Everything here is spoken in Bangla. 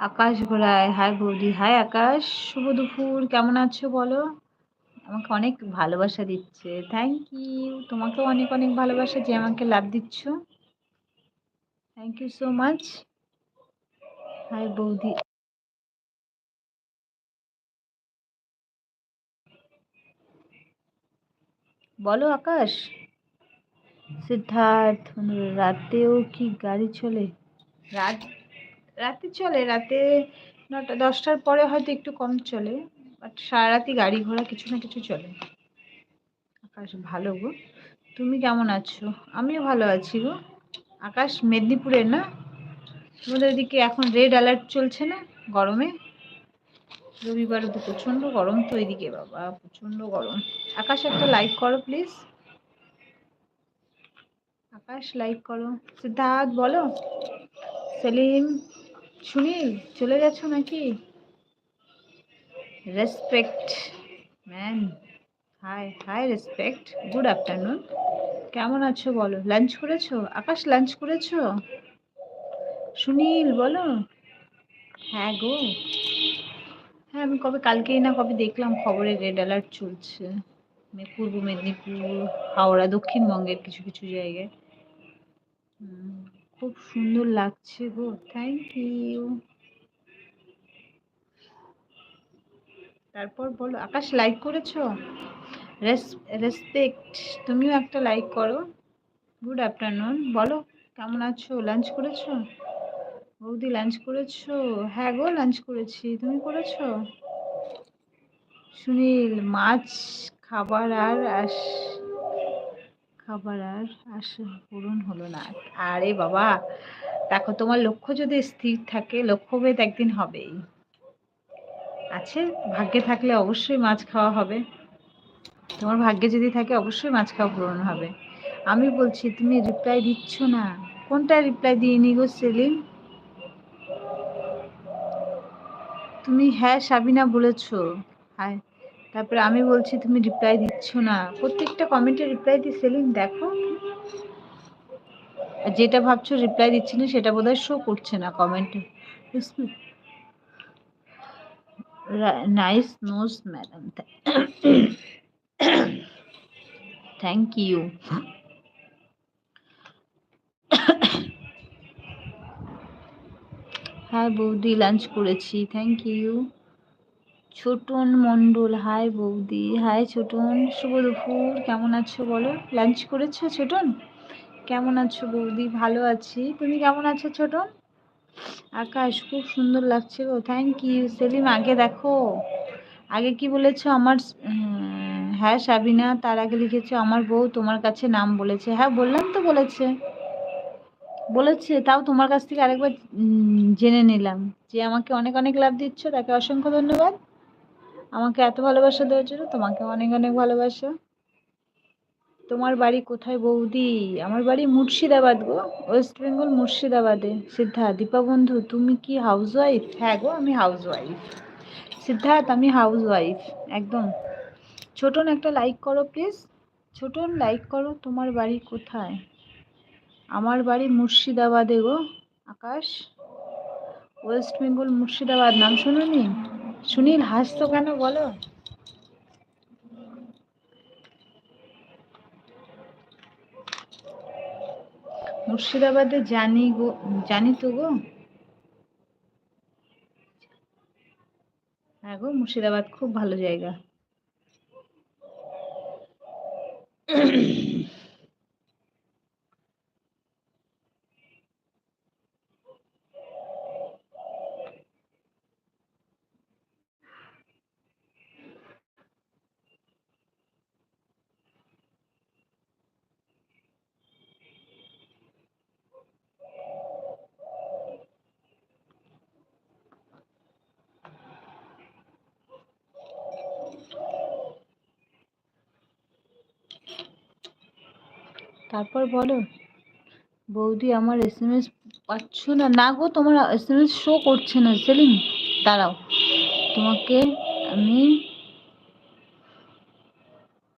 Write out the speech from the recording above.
আকাশ ঘোড়ায় হাই বৌদি হাই আকাশ, শুভ দুপুর, কেমন আছো বলো? আমাকে অনেক ভালোবাসা দিচ্ছে থ্যাংক ইউ তোমাকেও অনেক অনেক ভালোবাসা যে আমাকে লাভ দিচ্ছ। Thank you so much hi বৌদি। বলো আকাশ, সিদ্ধার্থ রাতেও কি গাড়ি চলে? রাত রাতে চলে, রাতে নটা, দশটার পরে হয়তো একটু কম চলে বাট সারা রাতি গাড়ি ঘোড়া কিছু না কিছু চলে। আকাশ ভালো গো। তুমি কেমন আছো? আমিও ভালো আছি গো। আকাশ মেদিনীপুরের না? তোমাদের ওদিকে এখন রেড অ্যালার্ট চলছে না গরমে? রবিবার তো প্রচণ্ড গরম তো এদিকে, বাবা, প্রচণ্ড গরম। আকাশ একটা লাইক করো প্লিজ আকাশ লাইক করো। সিদ্ধার্থ বলো। সেলিম? সুনীল, চলে গেছো নাকি? Respect man hi hi respect good afternoon কেমন আছো বলো? লাঞ্চ করেছ? আকাশ লাঞ্চ করেছ? সুনীল, বলো। হ্যাঁ গো। হ্যাঁ আমি কবে কালকেই না কবে দেখলাম খবরে রেড অ্যালার্ট চলছে। পূর্ব মেদিনীপুর হাওড়া, দক্ষিণবঙ্গের কিছু কিছু জায়গায়। খুব সুন্দর লাগছে গো থ্যাংক ইউ তারপর বলো, আকাশ লাইক করেছ? রেসপেক্ট তুমিও একটা লাইক করো। গুড আফটারনুন বলো, কেমন আছো? লাঞ্চ করেছ? বৌদি লাঞ্চ করেছ? হ্যাঁ গো লাঞ্চ করেছি, তুমি করেছ? সুনীল, মাছ, খাবার আর আস খাবার আর আশা পূরণ হলো না। আরে বাবা, দেখো তোমার লক্ষ্য যদি স্থির থাকে, লক্ষ্যভেদ একদিন হবেই। আছে, ভাগ্যে থাকলে অবশ্যই মাছ খাওয়া হবে। তোমার ভাগ্যে যদি থাকে, অবশ্যই মাছ খাওয়া পূরণ হবে। আমি বলছি, তুমি রিপ্লাই দিচ্ছ না? কোনটা রিপ্লাই দিইনি গো, সেলিম? তুমি হ্যাঁ সাবিনা বলেছ। হ্যাঁ তারপরে আমি বলছি, তুমি রিপ্লাই দিচ্ছ না। প্রত্যেকটা কমেন্টে রিপ্লাই দি, সেলিম, দেখো। আর যেটা ভাবছ রিপ্লাই দিচ্ছি না, সেটা বোধহয় শো করছে না কমেন্টে nice nose madam thank you হ্যাঁ বৌদি লাঞ্চ করেছি। Thank you Chhotan Mondal, hi বৌদি, হাই ছোটন, শুভ দুপুর, কেমন আছো বলো? লাঞ্চ করেছ ছোটন? কেমন আছো বৌদি? ভালো আছি। তুমি কেমন আছো ছোটন? আকাশ, খুব সুন্দর লাগছে গো। Thank you Selim. আগে দেখো, আগে কি বলেছ আমার হ্যাঁ সাবিনা, তার আগে লিখেছো আমার বউ তোমার কাছে নাম বলেছে। হ্যাঁ বললাম তো বলেছে। বলেছে, তাও তোমার কাছ থেকে আরেকবার জেনে নিলাম। যে আমাকে অনেক অনেক লাভ দিচ্ছ, তাকে অসংখ্য ধন্যবাদ। আমাকে এত ভালোবাসা দেওয়ার জন্য তোমাকে অনেক অনেক ভালোবাসা। তোমার বাড়ি কোথায় বৌদি? আমার বাড়ি মুর্শিদাবাদ গো, ওয়েস্ট বেঙ্গল মুর্শিদাবাদে। সিদ্ধার্থ দীপা বন্ধু, তুমি কি হাউস ওয়াইফ হ্যাঁ গো, আমি হাউস ওয়াইফ সিদ্ধার্থ আমি হাউস ওয়াইফ একদম। ছোটন, একটা লাইক করো প্লিজ ছোটন লাইক করো, তোমার বাড়ি কোথায়? আমার বাড়ি মুর্শিদাবাদে গো, আকাশ। ওয়েস্ট বেঙ্গল মুর্শিদাবাদ, নাম শুনুনি? সুনীল হাসতো কেন বলো? মুর্শিদাবাদে জানি গো, জানি তো গো। হ্যাঁ গো, মুর্শিদাবাদ খুব ভালো জায়গা। তারপর বলো। বৌদি, আমার এস এম এস পাচ্ছ না? না গো, তোমার এস এম এস শো করছে না। সেলিম, দাঁড়াও। তোমাকে আমি